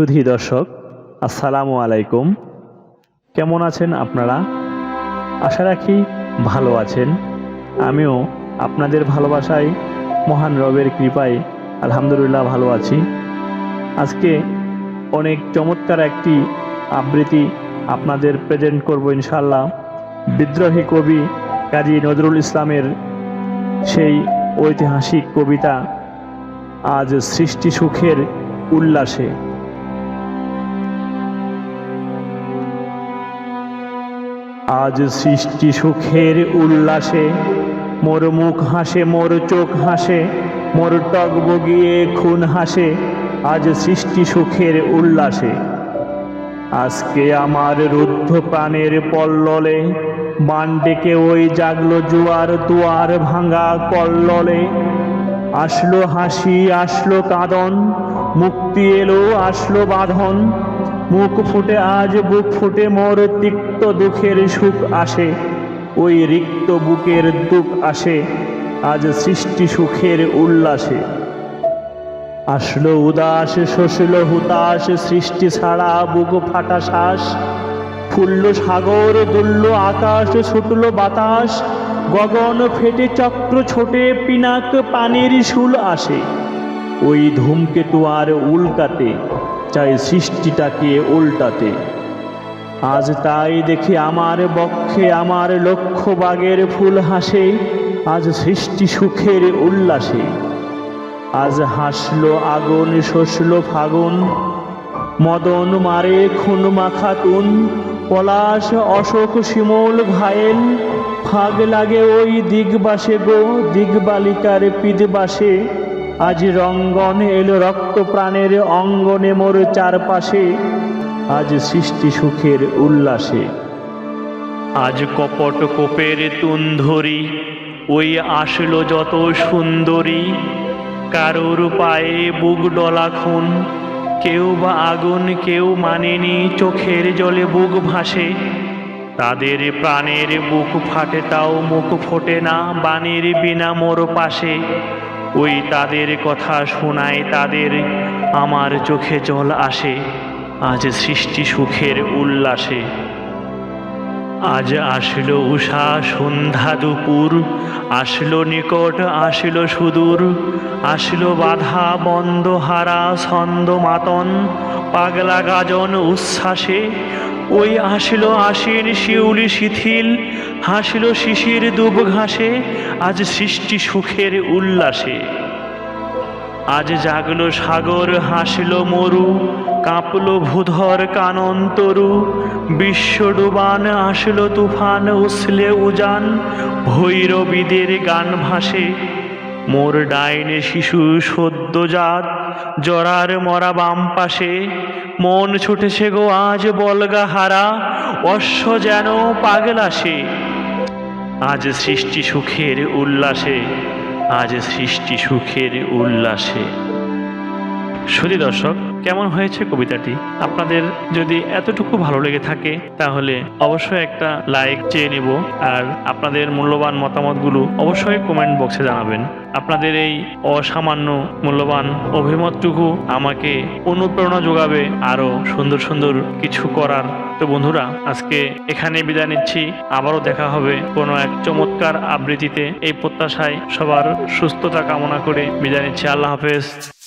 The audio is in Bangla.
সুধী দর্শক, আসসালামু আলাইকুম। কেমন আছেন আপনারা? আশা রাখি ভালো আছেন। আমিও আপনাদের ভালোবাসায় মহান রবের কৃপায় আলহামদুলিল্লাহ ভালো আছি। আজকে অনেক চমৎকার একটি আবৃত্তি আপনাদের প্রেজেন্ট করব ইনশাল্লাহ বিদ্রোহী কবি কাজী নজরুল ইসলামের সেই ঐতিহাসিক কবিতা, আজ সৃষ্টি সুখের উল্লাসে। আজ সৃষ্টি সুখের উল্লাসে, মোর মুখ হাসে, মোর চোখ হাসে, মোর টক বগিয়ে খুন হাসে, আজ সৃষ্টি সুখের উল্লাসে। আজকে আমার রুদ্ধ প্রাণের পল্ললে বান ডেকে ওই জাগলো জুয়ার দুয়ার ভাঙা কল্ললে। আসলো হাসি, আসলো কাঁদন, মুক্তি এলো, আসলো বাঁধন মুখ ফুটে, আজ বুক ফুটে, মোর তিক্ত দুঃখের সুখ আসে, ওই রিক্ত বুকের দুঃখ আসে, আজ সৃষ্টি সুখের উল্লাসে। আসলো উদাস শশিল হুতাশ, সৃষ্টি ছাড়া বুক ফাটা শ্বাস, ফুলল সাগর, দুলল আকাশ, ছুটল বাতাস, গগন ফেটে, চক্র ছোটে, পিনাক পানির শুল আসে, ওই ধূমকেতু আর উল্কাতে। চাই সৃষ্টিটাকে উল্টাতে। আজ তাই দেখি আমার বক্ষে, আমার লক্ষ্য বাগের ফুল হাসে, আজ সৃষ্টি সুখের উল্লাসে। আজ হাসলো আগুন শসলো ফাগুন, মদন মারে খুন মাখাতুন পলাশ অশোক শিমল ঘায়েল, ফাগ লাগে ওই দিগবাসে গো, দিগবালিকার পিদবাসে আজ রঙ্গন এলো রক্ত প্রাণের অঙ্গনে মোর চারপাশে। আজ সৃষ্টি সুখের উল্লাসে। আজ কপট কোপের তুন্ধরি ওই আসলো যত সুন্দরী। কারোর পায়ে বুক ডলা খুন, কেউ বা আগুন কেউ মানেনি চোখের জলে বুক ভাসে। তাদের প্রাণের বুক ফাটে তাও মুখ ফোটে না বাণীর বিনা মোর পাশে। ওই তাদের কথা শোনায় তাদের আমার চোখে জল আসে, আজ সৃষ্টি সুখের উল্লাসে। আজ আসলো উষা সন্ধ্যা দুপুর, আসলো নিকট, আসলো সুদূর, আসলো বাধা বন্ধ হারা ছন্দ মাতন পাগলা গাজন উচ্ছ্বাসে ওই আসলো আশির শিউলি শিথিল, হাসিল শিশির দুব ঘাসে, আজ সৃষ্টি সুখের উল্লাসে। আজ জাগলো সাগর, হাসলো মরু, কাঁপল ভূধর কানন তরু বিশ্ব ডুবান আসলো তুফান উসলে উজান, ভৈরবীদের গান ভাসে। মোর ডাইনে শিশু সদ্যজাত জরার মরা বাম পাশে। মন ছুটেছে গো আজ বলগা হারা অশ্ব যেন পাগলাসে আজ সৃষ্টি সুখের উল্লাসে, আজ সৃষ্টি সুখের উল্লাসে। শুধু দর্শক কেমন হয়েছে কবিতাটি? আপনাদের যদি এতটুকু ভালো লেগে থাকে, তাহলে অবশ্যই একটা লাইক চেয়ে নেব। আর আপনাদের মূল্যবান মতামতগুলো অবশ্যই কমেন্ট বক্সে জানাবেন। আপনাদের এই অসামান্য মূল্যবান অভিমতটুকু আমাকে অনুপ্রেরণা যোগাবে আরও সুন্দর সুন্দর কিছু করার। তো বন্ধুরা, আজকে এখানে বিদায় নিচ্ছি। আবারও দেখা হবে কোনো এক চমৎকার আবৃত্তিতে। এই প্রত্যাশায় সবার সুস্থতা কামনা করে বিদায় নিচ্ছি। আল্লাহ হাফেজ।